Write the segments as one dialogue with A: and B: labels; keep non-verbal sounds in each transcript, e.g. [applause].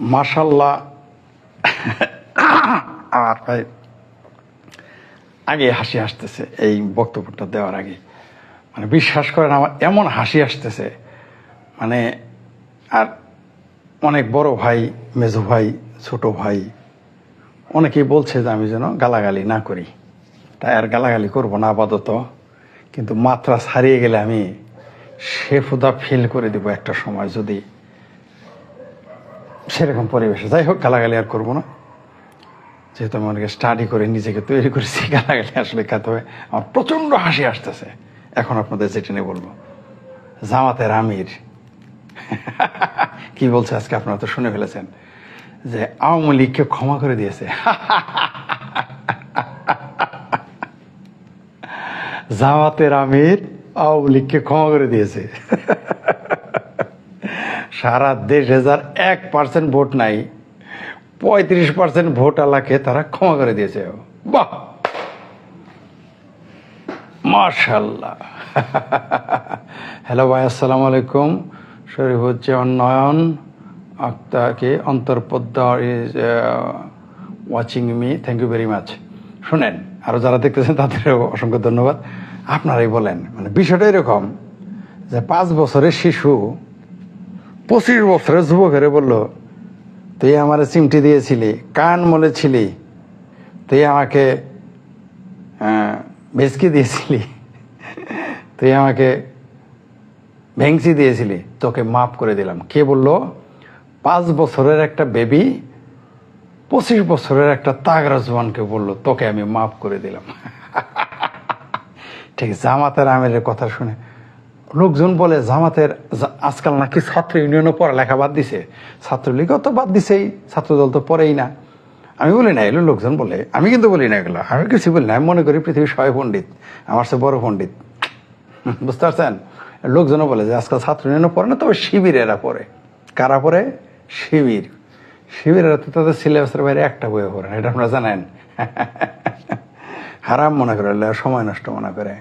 A: মাশাল্লাহ আমার ভাই। আগে হাসি আসতেছে এই বক্তব্যটা দেওয়ার আগে। মানে বিশ্বাস করেন, আমার এমন হাসি আসতেছে। মানে আর অনেক বড় ভাই, মেজো ভাই, ছোট ভাই, অনেকেই বলছে যে আমি যেন গালাগালি না করি। তাই আর গালাগালি করব না আপাতত। কিন্তু মাত্রা ছাড়িয়ে গেলে আমি সেফুদা ফিল করে দিব একটা সময় যদি। সেরকম পরিবেশে। যাই হোক, গালাগালি আর করব না। যেহেতু আমি অনেকে স্টাডি করে, নিজেকে তৈরি করেছি, [laughs] গালাগালি আসলে খেতে হবে। আমার প্রচণ্ড হাসি আসতেছে। এখন আপনাদের যেটা নিয়ে বলব। জামাতের আমির। [laughs] কি বলছে আজকে আপনারা তো শুনে ফেলেছেন? যে আওয়ামী লীগকে ক্ষমা করে দিয়েছে। [laughs] জামাতের আমির আওয়ামী লীগকে ক্ষমা করে দিয়েছে। সারা দেশ হাজার এক পার্সেন্ট ভোট নাই, পঁয়ত্রিশ পার্সেন্ট ভোট আলাকে তারা ক্ষমা করে দিয়েছে। বাহ! মার্শাল্লাহ হ্যালো ভাই, আসসালামু আলাইকুম। শরীফ হচ্ছে নয়ন আক্তারকে অন্তর্পদ্মা is watching me thank you very much শোনেন আরও যারা দেখতেছেন তাদেরও অসংখ্য ধন্যবাদ। আপনারাই বলেন মানে বিষয়টা এরকম যে পাঁচ বছরের শিশু পঁচিশ বছরের যুবকের বলল, তুই আমার চিমটি দিয়েছিলি, কান মলেছিলি, তুই আমাকে ভেসকি দিয়েছিলি, তুই আমাকে ভেংসি দিয়েছিলি, তোকে মাফ করে দিলাম। কে বলল, পাঁচ বছরের একটা বেবি, পঁচিশ বছরের একটা তাগরা জওয়ানকে বলল, তোকে আমি মাফ করে দিলাম। [laughs] ঠিক জামাতের আমিরের কথা শুনে লোকজন বলে জামাতের আজকাল নাকি ছাত্র ইউনিয়নও পড়ালেখা বাদ দিছে। ছাত্রলীগও তো বাদ দিছেই, ছাত্রদল তো পড়েই না। আমি বলি না, এগুলো লোকজন বলে। আমি কিন্তু বলি না এগুলো। আমি কিছু বলি না। আমি মনে করি পৃথিবীর সবাই পণ্ডিত। আমার সে বড় পণ্ডিত। [laughs] বুঝতে পারছেন? লোকজনও বলে যে আজকাল ছাত্র ইউনিয়নও পড়ে না, তবে শিবিরেরা পড়ে। কারা পড়ে? শিবির। শিবিরেরা তো তাদের সিলেবাসের বাইরে একটা বইয়ে পড়ে এটা আপনারা জানেন। [laughs] হারাম মনে করে, সময় নষ্ট মনে করে।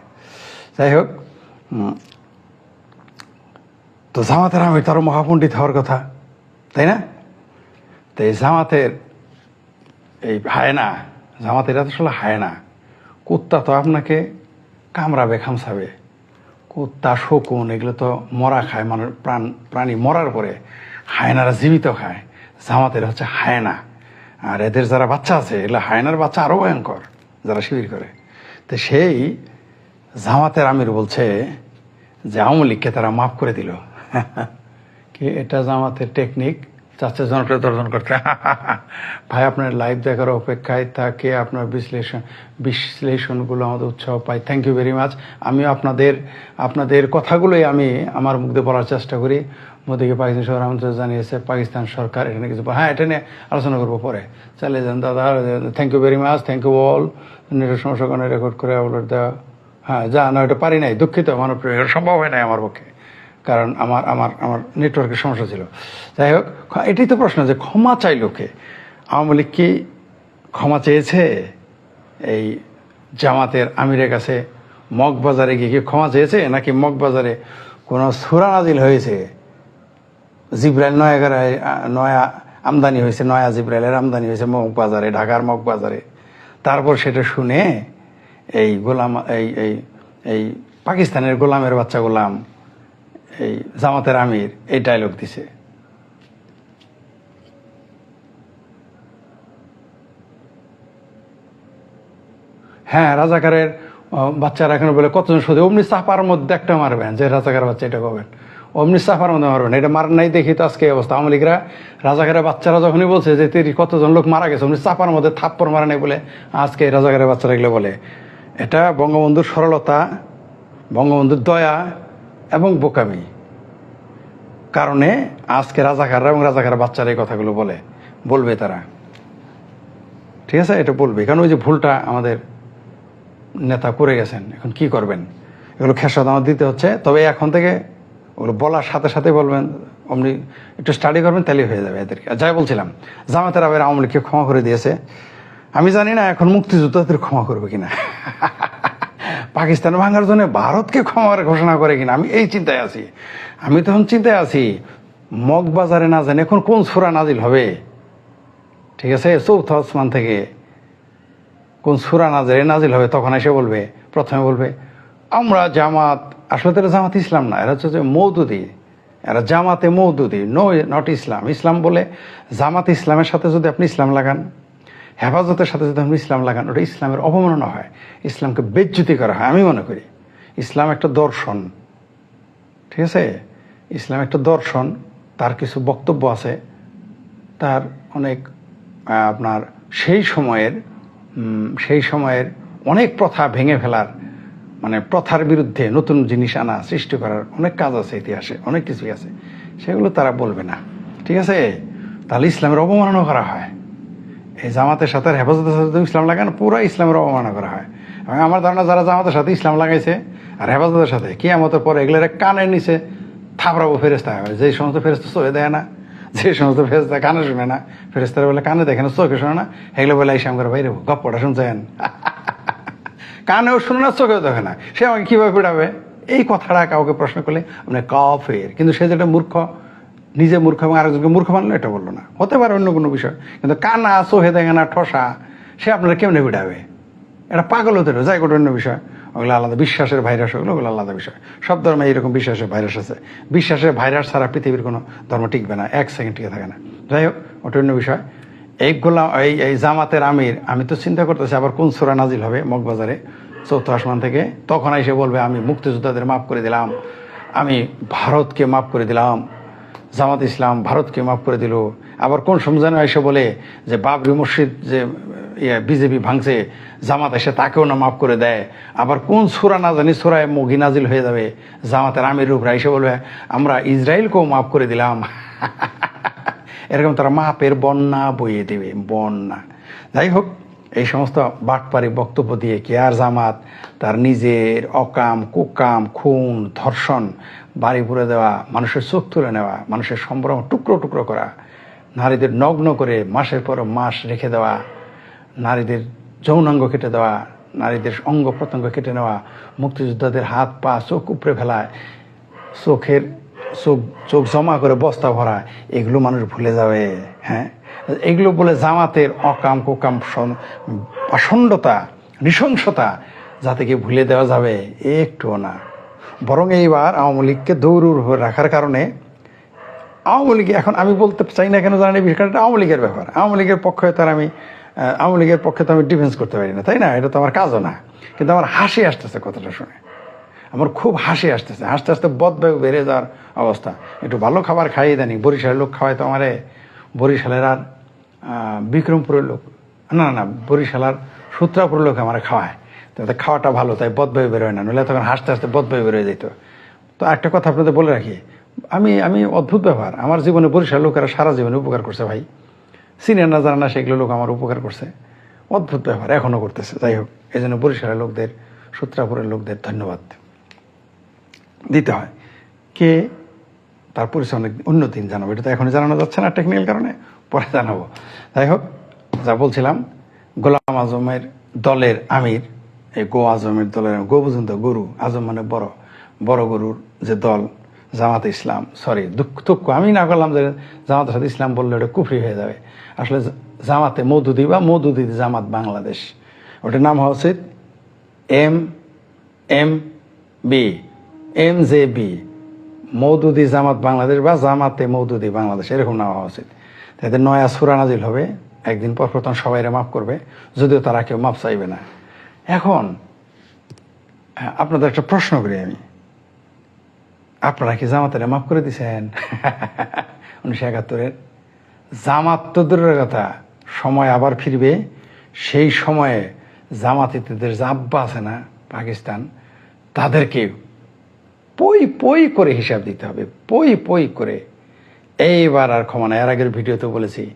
A: যাই হোক তো জামাতের আমি তারও মহাপণ্ডিত হওয়ার কথা, তাই না? তো এই জামাতের, এই হায়না, জামাতের এত আসলে হায়না, কুত্তা তো আপনাকে কামড়াবে খামসাবে কুত্তা, শকুন, এগুলো তো মরা খায় মানে প্রাণ, প্রাণী মরার পরে হায়নারা জীবিত খায়। জামাতের হচ্ছে হায়না। আর এদের যারা বাচ্চা আছে, এগুলো হায়নার বাচ্চা আরও ভয়ঙ্কর, যারা শিবির করে। তো সেই জামাতের আমির বলছে যে আওয়ামী লীগকে তারা মাফ করে দিল। [laughs] কি, এটা জামাতের টেকনিক চাচ্ছে জনকে দর্শন করতে। [laughs] ভাই, আপনার লাইভ দেখার অপেক্ষায় থাকে আপনার বিশ্লেষণ, বিশ্লেষণগুলো আমাদের উৎসাহ পাই থ্যাংক ইউ ভেরি মাচ আমিও আপনাদের আপনাদের কথাগুলোই আমি আমার মুখ বলার চেষ্টা করি। মোদীকে পাকিস্তান সরকার আমন্ত্রণ জানিয়েছে, পাকিস্তান সরকার এটা নিয়ে কিছু হ্যাঁ এটা নিয়ে আলোচনা করব পরে। চালিয়ে যান, দাদা। Thank you very much thank you all নেটের সমস্যা রেকর্ড করে আপলোড দেওয়া হ্যাঁ যা না, এটা পারি নাই। দুঃখিত, মানব সম্ভব হয় নাই আমার পক্ষে। কারণ আমার আমার আমার নেটওয়ার্কের সমস্যা ছিল। যাই হোক এটাই তো প্রশ্ন যে ক্ষমা চাই লোকে আওয়ামী লীগ কি ক্ষমা চেয়েছে? এই জামাতের আমিরের কাছে মগবাজারে গিয়ে কি ক্ষমা চেয়েছে? নাকি মগবাজারে কোনো সুরা নাজিল হয়েছে? জিব্রাইল নয়াগারায় নয়া আমদানি হয়েছে, নয়া জিব্রাইলের আমদানি হয়েছে মগবাজারে, ঢাকার মগবাজারে। তারপর সেটা শুনে এই গোলাম, এই এই এই পাকিস্তানের গোলামের বাচ্চা গোলাম এই জামাতের আমির এই ডায়লগ দিছে। হ্যাঁ রাজাকারের বাচ্চারা এখানে বলে, কতজন শুধু অমনি চাপার মধ্যে একটা মারবেন যে রাজাকার বাচ্চা এটা করবেন অমনি চাপার মধ্যে মারবেন। এটা মার নাই দেখি তো আজকে অবস্থা। আওয়ামী লীগরা, রাজাকারের বাচ্চারা যখনই বলছে যে তিরিশ কতজন লোক মারা গেছে, অমনি চাপার মধ্যে থাপ্পর মারা নাই বলে আজকে রাজাকারের বাচ্চারা এগুলো বলে। এটা বঙ্গবন্ধুর সরলতা, বঙ্গবন্ধুর দয়া এবং বোকামি। কারণে আজকে রাজাকাররা এবং রাজাকার বাচ্চারা এই কথাগুলো বলে। বলবে তারা। ঠিক আছে? এটা বলবে। কারণ ওই যে ভুলটা আমাদের নেতা করে গেছেন। এখন কি করবেন? এগুলো খেসাদ আমার দিতে হচ্ছে। তবে এখন থেকে ওগুলো বলার সাথে সাথে বলবেন, অমনি একটু স্টাডি করবেন, তাহলেই হয়ে যাবে এদেরকে যাই বলছিলাম, জামাতের আবার আওয়ামী লীগকে ক্ষমা করে দিয়েছে। আমি জানি না এখন মুক্তিযুদ্ধদের ক্ষমা করবে কিনা। [laughs] পাকিস্তান ভাঙার জন্য ভারতকে ক্ষমার ঘোষণা করে কিনা, আমি এই চিন্তায় আছি। আমি তখন চিন্তায় আছি, মগবাজারে না জানে এখন কোন সুরা নাজিল হবে। ঠিক আছে? চৌথ আসমান থেকে কোন সুরা নাজিলে নাজিল হবে, তখন এসে বলবে, প্রথমে বলবে, আমরা জামাত আসলে তো জামাত ইসলাম না, এরা হচ্ছে মৌদুদি। এরা জামাতে মৌদুদি নো নট ইসলাম। ইসলাম বলে জামাত ইসলামের সাথে যদি আপনি ইসলাম লাগান হেফাজতের সাথে যদি আপনি ইসলাম লাগান, ওটা ইসলামের অবমাননা হয়, ইসলামকে বেজ্জুতি করা হয়, আমি মনে করি। ইসলাম একটা দর্শন। ঠিক আছে? ইসলাম একটা দর্শন। তার কিছু বক্তব্য আছে। তার অনেক আপনার সেই সময়ের সেই সময়ের অনেক প্রথা ভেঙে ফেলার মানে প্রথার বিরুদ্ধে নতুন জিনিস আনা, সৃষ্টি করার অনেক কাজ আছে ইতিহাসে, অনেক কিছুই আছে। সেগুলো তারা বলবে না। ঠিক আছে? তাহলে ইসলামের অবমাননা করা হয়। এই জামাতের সাথে হেফাজতের সাথে ইসলাম লাগান পুরো ইসলামের অবমাননা করা হয়। এবং আমার ধারণা, যারা জামাতের সাথে ইসলাম লাগাইছে আর হেফাজতের সাথে কি আমাদের পরে এগুলো কানের নিচে থাপড়াবো ফেরেস্তা হবে যে সমস্ত ফেরেস্তা চোখে দেয় না যে সমস্ত ফেরেস্তা কানে শুনে না ফেরেস্তারা বলে, কানে দেখে না, চোখে শোনে না? এগুলো বলে ইসলাম করে বাইরে গপ্পটা শুনছেন? [laughs] কানেও শুনে না, চোখেও দেখে না। সে আমাকে কীভাবে পিড়াবে এই কথাটা কাউকে প্রশ্ন করলে মানে কফের। কিন্তু সে যেটা মূর্খ নিজে মূর্খ এবং আরেকজনকে মূর্খ মানলো এটা বলল না। হতে পারে অন্য কোনো বিষয়, কিন্তু কানা চোখে দেখে না, ঠসা, সে আপনারা কেমনে পিড়াবে এটা পাগল হতে যাই কোটা অন্য বিষয়। ওগুলো আলাদা, বিশ্বাসের ভাইরাস ওগুলো ওগুলো আলাদা বিষয়। সব ধর্মে এইরকম বিশ্বাসের ভাইরাস আছে। বিশ্বাসের ভাইরাস ছাড়া পৃথিবীর কোনো ধর্ম টিকবে না, এক সেকেন্ড টিকে থাকে না। যাই হোক, ওটা অন্য বিষয়। এই গোলাম, এই এই জামাতের আমির, আমি তো চিন্তা করতেছি আবার কোন সুরা নাজিল হবে মগবাজারে চৌথ আসমান থেকে। তখন এসে বলবে, আমি মুক্তিযোদ্ধাদের মাফ করে দিলাম, আমি ভারতকে মাফ করে দিলাম। জামাত ইসলাম ভারতকে মাফ করে দিল। আবার কোন সমজানে এসে বলে যে বাবরি মসজিদ যে ইয়ে বিজেপি ভাঙছে, জামাত এসে তাকেও না মাফ করে দেয়। আবার কোন সুরা না জানি সুরায় মগি নাজিল হয়ে যাবে, জামাতের আমির উপরে এসে বলবে, আমরা ইসরায়েলকেও মাফ করে দিলাম। [laughs] এরকম তারা মাপের বন্যা বইয়ে দেবে, বন্যা। যাই হোক, এই সমস্ত বাটপারি বক্তব্য দিয়ে কে আর জামাত তার নিজের অকাম, কুকাম, খুন, ধর্ষণ বাড়ি পুরে দেওয়া, মানুষের চোখ তুলে নেওয়া, মানুষের সম্ভ্রম টুকরো টুকরো করা, নারীদের নগ্ন করে মাসের পর মাস রেখে দেওয়া, নারীদের যৌনাঙ্গ কেটে দেওয়া, নারীদের অঙ্গ প্রত্যঙ্গ কেটে নেওয়া, মুক্তিযোদ্ধাদের হাত, পা, চোখ উপড়ে ফেলায় চোখের চোখ চোখ জমা করে বস্তা ভরা, এগুলো মানুষ ভুলে যাবে হ্যাঁ? এগুলো বলে জামাতের অকাম কোকাম পাষণ্ডতা নৃশংসতা যাতে কি ভুলে দেওয়া যাবে, একটুও না। বরং এইবার আওয়ামী লীগকে দৌড়ুর হয়ে রাখার কারণে আওয়ামী লীগ এখন আমি বলতে চাই না কেন জানি এটা আওয়ামী লীগের ব্যাপার। আওয়ামী লীগের পক্ষে তার আমি আওয়ামী লীগের পক্ষে তো আমি ডিফেন্স করতে পারি না, তাই না? এটা তো আমার কাজও না। কিন্তু আমার হাসি আসতেছে কথাটা শুনে। আমার খুব হাসি আসতেছে। হাসতে হাসতে বদবায়ু বেড়ে যাওয়ার অবস্থা। একটু ভালো খাবার খাইয়ে দেনি বরিশালের লোক খাওয়াই তো আমারে। বরিশালের আর বিক্রমপুরের লোক, না না বরিশালার সূত্রাপুরের লোক আমার খাওয়ায়। তাতে খাওয়াটা ভালো, তাই বদবায়ু বেরোয় না, নইলে তখন হাসতে হাসতে বদবায়ু বেরোয় যেত তো একটা কথা আপনাদের বলে রাখি, আমি আমি অদ্ভুত ব্যবহার আমার জীবনে বরিশাল লোকেরা সারা জীবনে উপকার করছে ভাই। সিনিয়র না জানা না সেগুলো লোক আমার উপকার করছে। অদ্ভুত ব্যবহার এখনও করতেছে, যাই হোক এই জন্য বরিশালের লোকদের, সূত্রাপুরের লোকদের ধন্যবাদ। দিতে হয়। কে? তার পরিচয় অনেক দিন জানাব, এটা তো এখনই জানানো যাচ্ছে না টেকনিক্যাল কারণে, পরে জানাব। যাই হোক, যা বলছিলাম, গোলাম আজমের দলের আমির এই গো আজমের দলের, গো বুঝুন তো গরু, আজম মানে বড় বড় গরুর যে দল, জামাত ইসলাম সরি দুঃখ দুঃখ, আমি না করলাম যে জামাতের সাথে ইসলাম বললে ওটা কুফরি হয়ে যাবে। আসলে জামাতে মৌদুদি বা মৌদুদি জামাত বাংলাদেশ। ওটার নাম হওয়া উচিত M M B, M J B, Maududi Jamaat Bangladesh বা জামাতে মৌদুদি বাংলাদেশ, এরকম নাম হওয়া উচিত। তাদের নয়া সুরানাজিল হবে, একদিন পর প্রথম সবাইরে মাফ করবে, যদিও তারা কেউ মাফ চাইবে না। এখন আপনাদের একটা প্রশ্ন করি আমি। আপনারা কি জামাতের মাফ করে দিছেন? [laughs] উনিশশো একাত্তরের। জামাত তো দূরের কথা, সময় আবার ফিরবে। সেই সময়ে জামাতিদের যে আব্বা আছে না, পাকিস্তান, তাদেরকে পই পই করে হিসাব দিতে হবে, পই পই করে। এইবার আর ক্ষমা নাই, এর আগের ভিডিওতে বলেছি,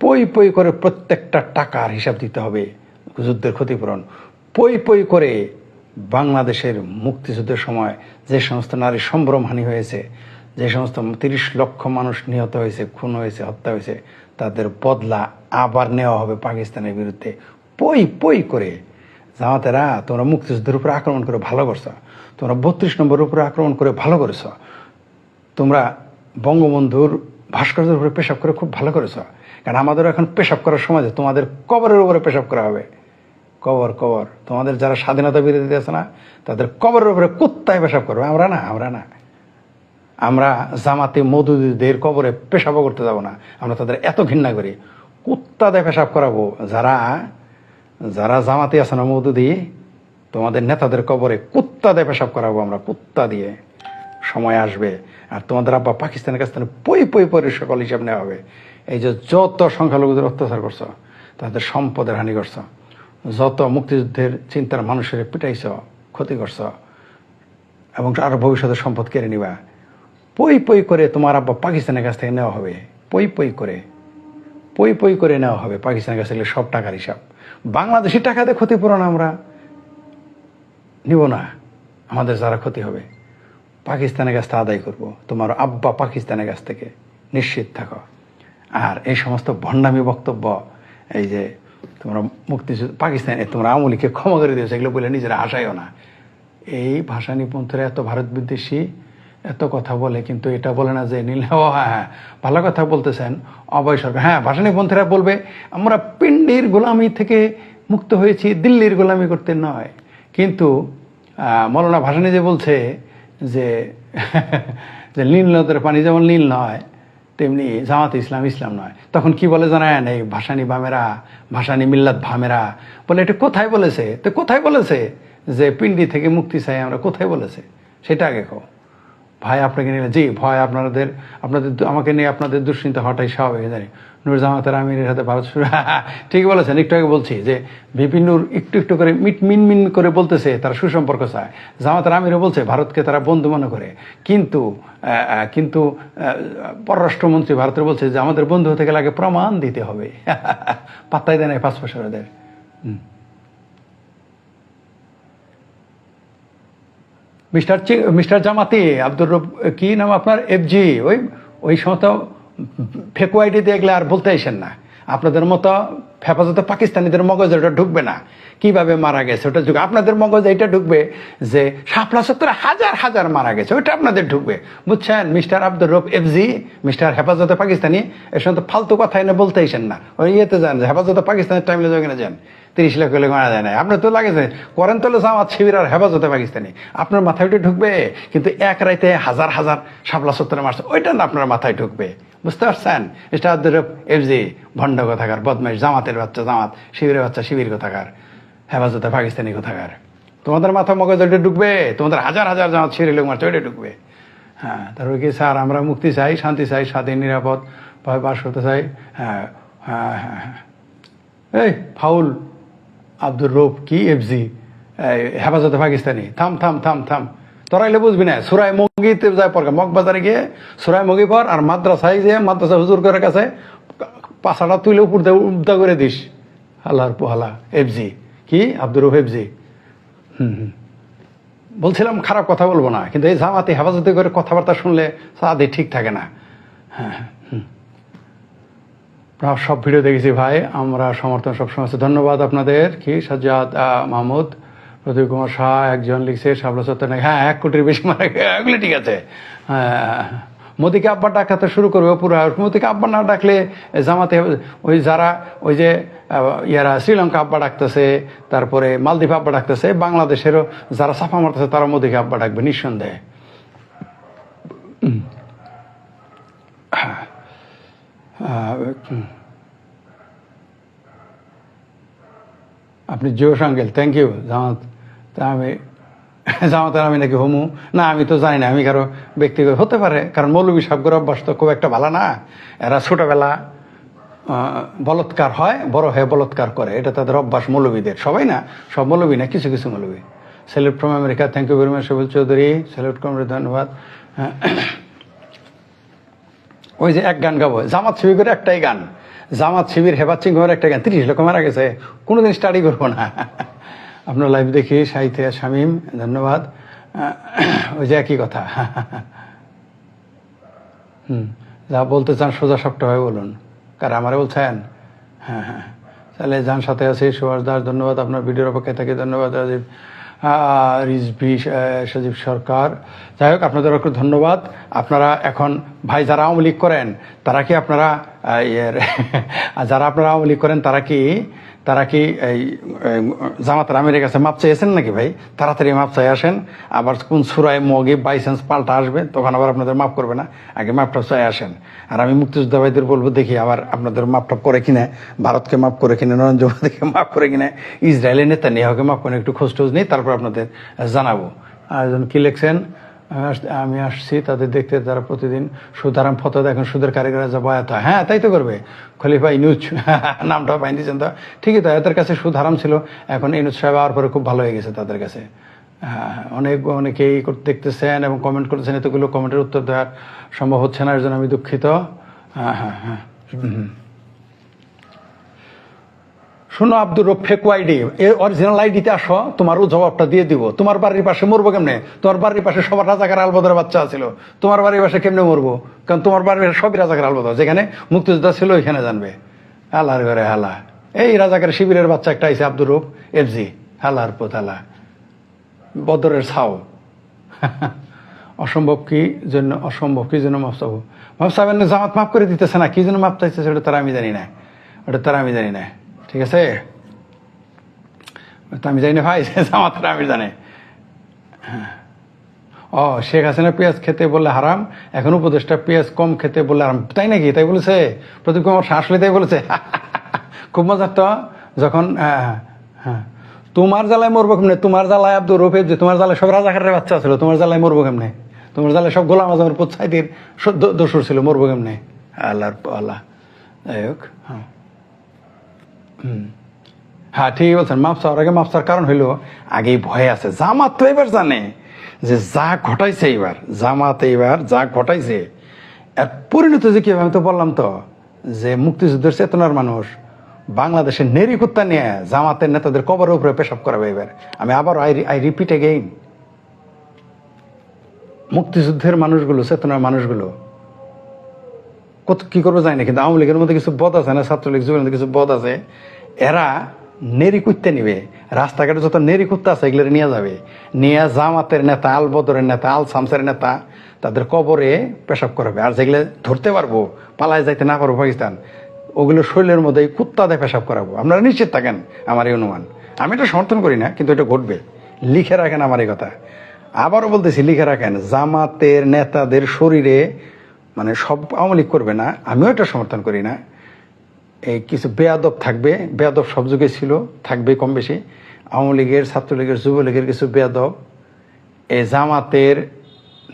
A: পই পই করে প্রত্যেকটা টাকার হিসাব দিতে হবে, যুদ্ধের ক্ষতিপূরণ। পই পই করে বাংলাদেশের মুক্তিযুদ্ধের সময় যে সমস্ত নারী সম্ভ্রমহানি হয়েছে, যে সমস্ত তিরিশ লক্ষ মানুষ নিহত হয়েছে, খুন হয়েছে, হত্যা হয়েছে, তাদের বদলা আবার নেওয়া হবে পাকিস্তানের বিরুদ্ধে। পই পই করে জামাতেরা, তোমরা মুক্তিযুদ্ধের উপরে আক্রমণ করে ভালো করছ, তোমরা বত্রিশ নম্বরের উপরে আক্রমণ করে ভালো করেছ, তোমরা বঙ্গবন্ধুর ভাস্কর্যের উপরে পেশাব করে খুব ভালো করেছ। কারণ আমাদেরও এখন পেশাব করার সময় তোমাদের কবরের উপরে পেশাব করা হবে। কবর কবর। তোমাদের যারা স্বাধীনতা বিরোধী আছে না, তাদের কবরের উপরে কুত্তায় পেশাব করবে। আমরা না আমরা না। আমরা জামাতে মধুদের কবরে পেশাবও করতে যাব না। আমরা তাদের এত ঘৃণা করি। কুত্তা দিয়ে পেশাব করাবো। যারা যারা জামাতে আছে না মধুদি তোমাদের নেতাদের কবরে কুত্তা দিয়ে পেশাব করাবো আমরা, কুত্তা দিয়ে। সময় আসবে। আর তোমাদের আব্বা পাকিস্তানের কাছ থেকে পই পই পরে সকল হিসাব নেওয়া হবে। এই যে যত সংখ্যালঘুদের অত্যাচার করছ, তাদের সম্পদের হানি করছ। যত মুক্তিযুদ্ধের চিন্তার মানুষের পিটাইছ ক্ষতি করছ এবং আরও ভবিষ্যতের সম্পদ কেড়ে নিবা, পই পই করে তোমার আব্বা পাকিস্তানের কাছ থেকে নেওয়া হবে। পই পই করে। পই পই করে নেওয়া হবে পাকিস্তানের কাছ থেকে সব টাকার হিসাব। বাংলাদেশি টাকাতে ক্ষতিপূরণ আমরা নিব না। আমাদের যারা ক্ষতি হবে, পাকিস্তানের কাছ থেকে আদায় করব। তোমার আব্বা পাকিস্তানের কাছ থেকে নিশ্চিত থাকো। আর এই সমস্ত ভণ্ডামি বক্তব্য, এই যে তোমরা মুক্তি পাকিস্তানে তোমরা আমলিকে ক্ষমা করে দিয়েছ, এগুলো বলে নিজেরা হাসাইও না। এই ভাষা নিপন্থীরা এত ভারত বিদ্বেষী, এত কথা বলে, কিন্তু এটা বলে না যে নীল হ্যাঁ হ্যাঁ ভালো কথা বলতেছেন, অভয় সরকার। হ্যাঁ ভাষা নিপন্থীরা বলবে, আমরা পিন্ডির গোলামি থেকে মুক্ত হয়েছি, দিল্লির গোলামি করতে নয়। কিন্তু মৌলানা ভাসানি যে বলছে যে [laughs] যে নীল নদের পানি যেমন নীল নয় তেমনি জামাত ইসলাম ইসলাম নয়। তখন কি বলে জানায় এই ভাসানি বামেরা, ভাসানি মিল্লাত ভামেরা, বলে, এটা কোথায় বলেছে? তো কোথায় বলেছে যে পিন্ডি থেকে মুক্তি চাই আমরা? কোথায় বলেছে? সেটা আগে কো ভাই, আপনাকে নিয়ে, জি ভয় আপনাদের আপনাদের আমাকে নিয়ে আপনাদের দুশ্চিন্তা হওয়াটাই স্বাভাবিক, জানি। নূর জামাতের আমিরের সাথে ভারত শুরু। [laughs] ঠিক বলেছেন, একটু আগে বলছি যে বিভিন্ন একটু একটু করে মিট মিন মিন করে বলতেছে, তারা সুসম্পর্ক চায়। জামাতের আমিরও বলছে, ভারতকে তারা বন্ধু মনে করে। কিন্তু কিন্তু পররাষ্ট্রমন্ত্রী ভারতের বলছে যে আমাদের বন্ধু হতে গেলে আগে প্রমাণ দিতে হবে। [laughs] পাত্তাই দেয় না পাঁচ পয়সার ওদের। মিস্টার মিস্টার জামাতি আব্দুর রব, কি নাম আপনার? এফজি ওই ওই সমস্ত ফেকু আইডি দেখলে আর বলতে আসেন না। আপনাদের মতো হেফাজতে পাকিস্তানিদের মগজে ওটা ঢুকবে না। কীভাবে মারা গেছে ওটা ঢুকবে? আপনাদের মগজে এটা ঢুকবে যে শাপলা সত্তর হাজার হাজার মারা গেছে ওটা আপনাদের ঢুকবে। বুঝছেন? মিস্টার আব্দুর রব এফজি, মিস্টার হেফাজতে পাকিস্তানি এর সঙ্গে ফালতু কথা এনে বলতে আসেন না। ওই ইয়েতে যান, যে হেফাজতে পাকিস্তানের টাইমে যেখানে যান। তিরিশ লাখ হলে মারা যায় না। আপনার তো লাগেছে করেন তো জামাত শিবির আর হেফাজতে পাকিস্তানি। আপনার মাথায় ওইটা ঢুকবে, কিন্তু এক রাইতে হাজার হাজার শাপলা সত্তরে মারছে, ওইটা না আপনার মাথায় ঢুকবে। বুঝতে পারছেন? এটা আব্দুর এফজি ভণ্ড কথাকার, বদমাইশ, জামাতের বাচ্চা, জামাত, শিবিরের বাচ্চা, শিবির কথাকার, হেফাজতে পাকিস্তানি কথাকার। তোমাদের মাথা মগজ ওইটা ঢুকবে, তোমাদের হাজার হাজার জামাত শিবির লোক মারছে, ওইটা ঢুকবে। হ্যাঁ তারপরে কি, স্যার, আমরা মুক্তি চাই, শান্তি চাই, স্বাধীন, নিরাপদ ভাবে বাস করতে চাই। হ্যাঁ হ্যাঁ হ্যাঁ হ্যাঁ। এই, ফাউল আব্দুর রৌফ কি এফজি হেফাজতে পাকিস্তানি। থাম থাম থাম থাম। তোরাইলে বুঝবি না সুরাই মগিতে যায় পর মগবাজারে গিয়ে সুরাই মগি পর আর মাদ্রাসায় যে মাদ্রাসা হুজুর করে কাছে পাশাটা তুলে উপর দিয়ে উদ্দা করে দিস। হালার পোহালা, এফজি। কি? আব্দুর এফজি। হুম হুম। বলছিলাম খারাপ কথা বলব না, কিন্তু এই জামাতে হেফাজতে করে কথাবার্তা শুনলে সাদে ঠিক থাকে না। হ্যাঁ। আপনারা সব ভিডিও দেখেছি ভাই, আমরা সমর্থন সবসময় আছে। ধন্যবাদ আপনাদের। কি? সাজ্জাদ মাহমুদ। প্রদীপ কুমার শাহ একজন লিখছে শাবলা সত্তর নাকি হ্যাঁ এক কোটির বেশি মারা গে- এগুলো ঠিক আছে। হ্যাঁ, মোদিকে আব্বা ডাকাতে শুরু করবে পুরো। মোদিকে আব্বা না ডাকলে জামাতে ওই যারা ওই যে ইয়ারা শ্রীলঙ্কা আব্বা ডাকতেছে তারপরে মালদ্বীপ আব্বা ডাকতেছে বাংলাদেশেরও যারা সাফা মারতেছে তারা মোদিকে আব্বা ডাকবে নিঃসন্দেহে। আহ, আপনি জিও সাঙ্গেল থ্যাংক ইউ জামাত। তা আমি, জামাতের আমি নাকি হমু? না, আমি তো জানি না, আমি কারও ব্যক্তিগত হতে পারে, কারণ মৌলবী সাহেবগুলো অভ্যাস তো খুব একটা ভালো না। এরা ছোটবেলা বলৎকার হয়, বড় হয়ে বলৎকার করে। এটা তাদের অভ্যাস মৌলবীদের। সবাই না, সব মৌলবী না, কিছু কিছু মৌলবী। Salute from America thank you very much Sabul Chowdhury salute কমরে ধন্যবাদ। ওই যে এক গান গাবো, জামাত শিবিরের একটাই গান। জামাত শিবির হেবাত সিং একটা গান। তিরিশ লোক মারা গেছে, কোনোদিন স্টাডি করব না। আপনার লাইভ দেখি সাহিত্যে শামীম, ধন্যবাদ। ওই যে একই কথা। হুম, যা বলতে চান সোজা সবটাভাবে বলুন। কার আমারে বলছেন? হ্যাঁ হ্যাঁ। তাহলে যান সাথে আছে সুভাষ দাস, ধন্যবাদ আপনার ভিডিওর অপেক্ষায় থাকি। ধন্যবাদ রাজীব। রিজভি সজীব সরকার। যাই হোক আপনাদের ধন্যবাদ। আপনারা এখন ভাই যারা আওয়ামী লীগ করেন, তারা কি আপনারা ইয়ের যারা আপনারা আওয়ামী করেন তারা কি তারা কি এই এই, জামাতের আমিরের কাছে মাপ চাইছেন নাকি ভাই? তাড়াতাড়ি মাপ চাই আসেন। আবার কোন সুরায় মগে বাই চান্স পাল্টা আসবে তখন আবার আপনাদের মাফ করবে না। আগে মাপটা চাই আসেন। আর আমি মুক্তিযোদ্ধা ভাইদের বলব দেখি আবার আপনাদের মাপটা করে কিনা। ভারতকে মাফ করে কিনা নরেন্দ্র মোদীকে মাফ করে কিনা। ইসরায়েলের নেতা নেহাকে মাফ করে একটু খোঁজ টোজ নেই তারপর আপনাদের জানাব। আর কি লিখছেন? আমি আস- আমি আসছি, তাদের দেখতে তারা প্রতিদিন সুদারাম ফতো এখন সুদের কারিগরা যা বয়াত হয়। তাই তো করবে। খলিফা ইনুজ [laughs] নামটা পাই দিয়েছেন তো ঠিকই তো, এদের কাছে সুদ হারাম ছিল। এখন ইনুজ সাহেব আওয়ার পরে খুব ভালো হয়ে গেছে তাদের কাছে। হ্যাঁ অনেক, অনেকেই দেখতেছেন এবং কমেন্ট করতেছেন, এতগুলো কমেন্টের উত্তর দেওয়ার সম্ভব হচ্ছে না, এর জন্য আমি দুঃখিত। হ্যাঁ হ্যাঁ। হ্যাঁ। শোনো আব্দুর রফেক আইডি এই অরিজিনাল আইডিতে আসো তোমারও জবাবটা দিয়ে দিব। তোমার বাড়ির পাশে মরবো কেমনে? তোমার বাড়ির পাশে সবার রাজাকার আলবদরের বাচ্চা ছিল তোমার বাড়ির পাশে কেমনে মরবো? কারণ তোমার বাড়ির পাশে সবই রাজাকার আলবদর, যেখানে মুক্তিযোদ্ধা ছিল ওইখানে জানবে। হালার ঘরে হালা। এই রাজাকার শিবিরের বাচ্চা একটা আইসে আব্দুর রূপ এফজি হালার পোত হালা বদরের ছাও। অসম্ভব কি জন্য, অসম্ভব কি জন্য মাপ চাবো? মাপ চাবেন জামাত মাফ করে দিতেছে না, কি জন্য মাপ চাইছে সেটা তারা আমি জানি না। ওটা তারা আমি জানি না। ঠিক আছে? আমি জানি না ভাই [laughs] জামাতরা আমি জানে। হ্যাঁ। ও শেখ হাসিনা পেঁয়াজ খেতে বললে হারাম এখন উপদেশটা পেঁয়াজ কম খেতে বললে হারাম। তাই নাকি? তাই বলেছে? প্রদীপ কুমার আসলে তাই বলেছে। [laughs] খুব মজার তো যখন হ্যাঁ, তোমার জ্বালায় মরবো কেমনে? তোমার জ্বালায় আব্দুর রফিক যে তোমার জ্বালায় সব রাজাকারের বাচ্চা ছিল তোমার জ্বালায় মরবো কেমনে? তোমার জ্বালায় সব গোলাম আজমের পোৎসাইদের দোষর ছিল মরবো কেমনে? আল্লাহ আল্লাহ। যাই হোক হ্যাঁ। হ্যাঁ ঠিকই বলছেন। মাপ চাওয়ার আগে মাপ চাওয়ার কারণ হইল, আগেই ভয় আছে। জামাত তো এবার জানে যে যা ঘটাইছে এবার জামাত এবার যা ঘটাইছে, এর পরিণত যে কি আমি তো বললাম তো, যে মুক্তিযুদ্ধের চেতনার মানুষ বাংলাদেশের নেরি কুত্তা নিয়ে জামাতের নেতাদের কবরের উপরে পেশাব করাবে এবার। আমি আবার আই আই রিপিট এগেইন মুক্তিযুদ্ধের মানুষগুলো, চেতনার মানুষগুলো, কত কি করব জানি না, কিন্তু আওয়ামী লীগের মধ্যে কিছু বদ আছে না? ছাত্রলীগ যুবের মধ্যে কিছু বদ আছে। এরা নেরি কুত্তে নিবে। রাস্তাঘাটে যত নেরি কুত্তা আছে এগুলো নিয়ে যাবে। নিয়ে জামাতের নেতা আল বদরের নেতা আল সামসের নেতা, তাদের কবরে পেশাব করাবে। আর যেগুলো ধরতে পারব, পালায় যাইতে না পারব পাকিস্তান, ওগুলো শরীরের মধ্যে কুত্তা দিয়ে পেশাব করাবো। আপনারা নিশ্চিত থাকেন আমার এই অনুমান। আমি এটা সমর্থন করি না, কিন্তু এটা ঘটবে। লিখে রাখেন আমার এই কথা। আবারও বলতেছি, লিখে রাখেন, জামাতের নেতাদের শরীরে মানে সব আওয়ামী লীগ করবে না। আমিও এটা সমর্থন করি না। কিছু বেয়াদব থাকবে, বেয়াদব সব যুগে ছিল, থাকবে কম বেশি। আওয়ামী লীগের, ছাত্রলীগের, যুবলীগের কিছু বেয়াদব এই জামাতের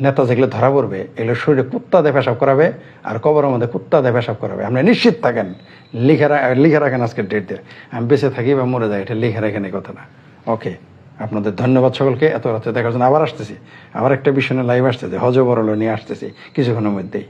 A: নেতা যেগুলো ধরা পড়বে, এগুলো শরীরে কুত্তা দিয়ে পেশাব করাবে আর কবরের মধ্যে কুত্তা দিয়ে পেশাব করাবে। আপনি নিশ্চিত থাকেন, লিখে লিখে রাখেন আজকের ডেট দিয়ে আমি বেঁচে থাকি বা মরে যাই, এটা লিখে রাখেন এই কথাটা। ওকে আপনাদের ধন্যবাদ সকলকে, এত রাতে দেখার জন্য আবার আসতেছি। আবার একটা বিষয় নিয়ে লাইভ আসতেছে হজ বরল নিয়ে আসতেছি, কিছুক্ষণের মধ্যেই।